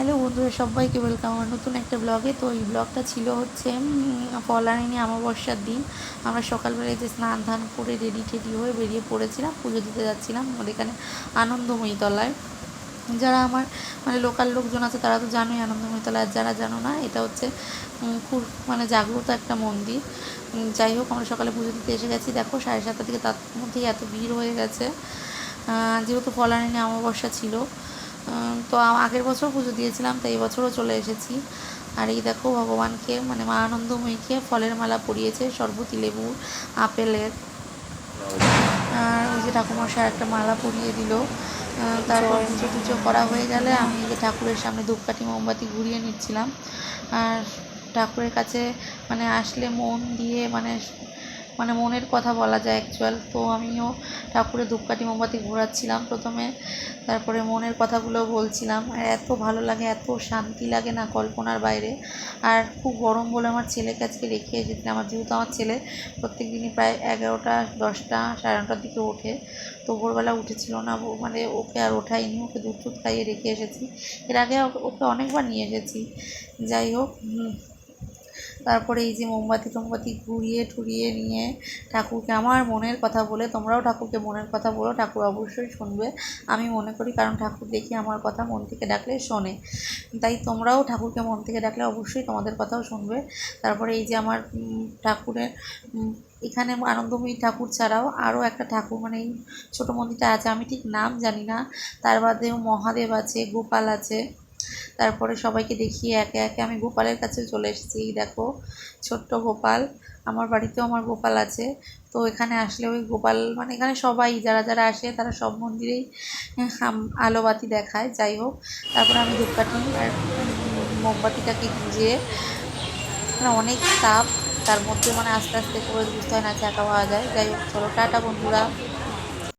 Hello বন্ধুরা, সবাইকে welcome আমার নতুন একটা ব্লগে তো এই ব্লগটা ছিল হচ্ছে পলারিনী অমাবস্যার দিন। আমরা সকালবেলায় যে স্নান ধান করে রেডি টেডি হয়ে বেরিয়ে পড়েছিলাম, পুজো দিতে যাচ্ছিলাম আমাদের এখানে আনন্দময়ী তলায়। যারা আমার মানে লোকাল লোকজন আছে তারা তো জানোই আনন্দময়ী তলা আর যারা জানো না, এটা হচ্ছে খুব মানে জাগ্রত একটা মন্দির। যাই হোক, আমরা সকালে পুজো দিতে এসে গেছি। দেখো সাড়ে সাতটা থেকে তার মধ্যেই এত ভিড় হয়ে গেছে। যেহেতু পলারিনী অমাবস্যা ছিল তো আগের বছর পুজো দিয়েছিলাম, তো এই বছরও চলে এসেছি। আর এই দেখো, ভগবানকে মানে মা আনন্দময়ীকে ফলের মালা পরিয়েছে সরবতি লেবুর আপেলের আর ওই যে ঠাকুমশাই একটা মালা পরিয়ে দিল। তারপর পুজো টুজো করা হয়ে গেলে আমি যে ঠাকুরের সামনে ধূপকাঠি, মোমবাতি ঘুরিয়ে নিচ্ছিলাম। আর ঠাকুরের কাছে মানে আসলে মন দিয়ে মানে মানে মনের কথা বলা যায় অ্যাকচুয়াল তো আমিও ঠাকুরের ধূপকাঠি মোমবাতি ঘোরাচ্ছিলাম প্রথমে। তারপরে মনের কথাগুলো বলছিলাম। আর এত ভালো লাগে, এত শান্তি লাগে না কল্পনার বাইরে। আর খুব গরম বলে আমার ছেলেকে আজকে রেখে এসেছিলাম। আমার যেহেতু আমার ছেলে প্রত্যেক দিনই প্রায় এগারোটা, দশটা, সাড়ে নটার দিকে ওঠে। তো ভোরবেলা উঠেছিল না মানে ওকে আর ওঠাইনি, ওকে দুধ টুধ খাইয়ে রেখে এসেছি। এর আগে ওকে- অনেকবার নিয়ে এসেছি। যাই হোক তারপরে এই যে মোমবাতি টোমবাতি ঘুরিয়ে টুরিয়ে নিয়ে ঠাকুরকে আমার মনের কথা বলে, তোমরাও ঠাকুরকে মনের কথা বলো, ঠাকুর অবশ্যই শুনবে। আমি মনে করি কারণ ঠাকুর দেখি আমার কথা মন থেকে ডাকলে শোনে। তাই তোমরাও ঠাকুরকে মন থেকে ডাকলে অবশ্যই তোমাদের কথাও শুনবে। তারপরে এই যে আমার ঠাকুরের এখানে আনন্দময়ী ঠাকুর ছাড়াও আরও একটা ঠাকুর মানে এই ছোটো মন্দিরটা আছে, আমি ঠিক নাম জানি না। তার বাদেও মহাদেব আছে, গোপাল আছে। তারপরে সবাইকে দেখিয়ে একে একে আমি গোপালের কাছে চলে এসেছি। দেখো, ছোট্ট গোপাল, আমার বাড়িতেও আমার গোপাল আছে। তো এখানে আসলে ওই গোপাল মানে এখানে সবাই, যারা যারা আসে তারা সব মন্দিরেই হাম- আলোবাতি দেখায়। যাই হোক, তারপরে আমি ধূপকাঠি আর মোমবাতিটাকে গুঁজিয়ে মানে অনেক তাপ, তার মধ্যে মানে আস্তে আস্তে করে বুঝতে হয় না চাকা পাওয়া যায়। যাই হোক, চলো, টাটা বন্ধুরা।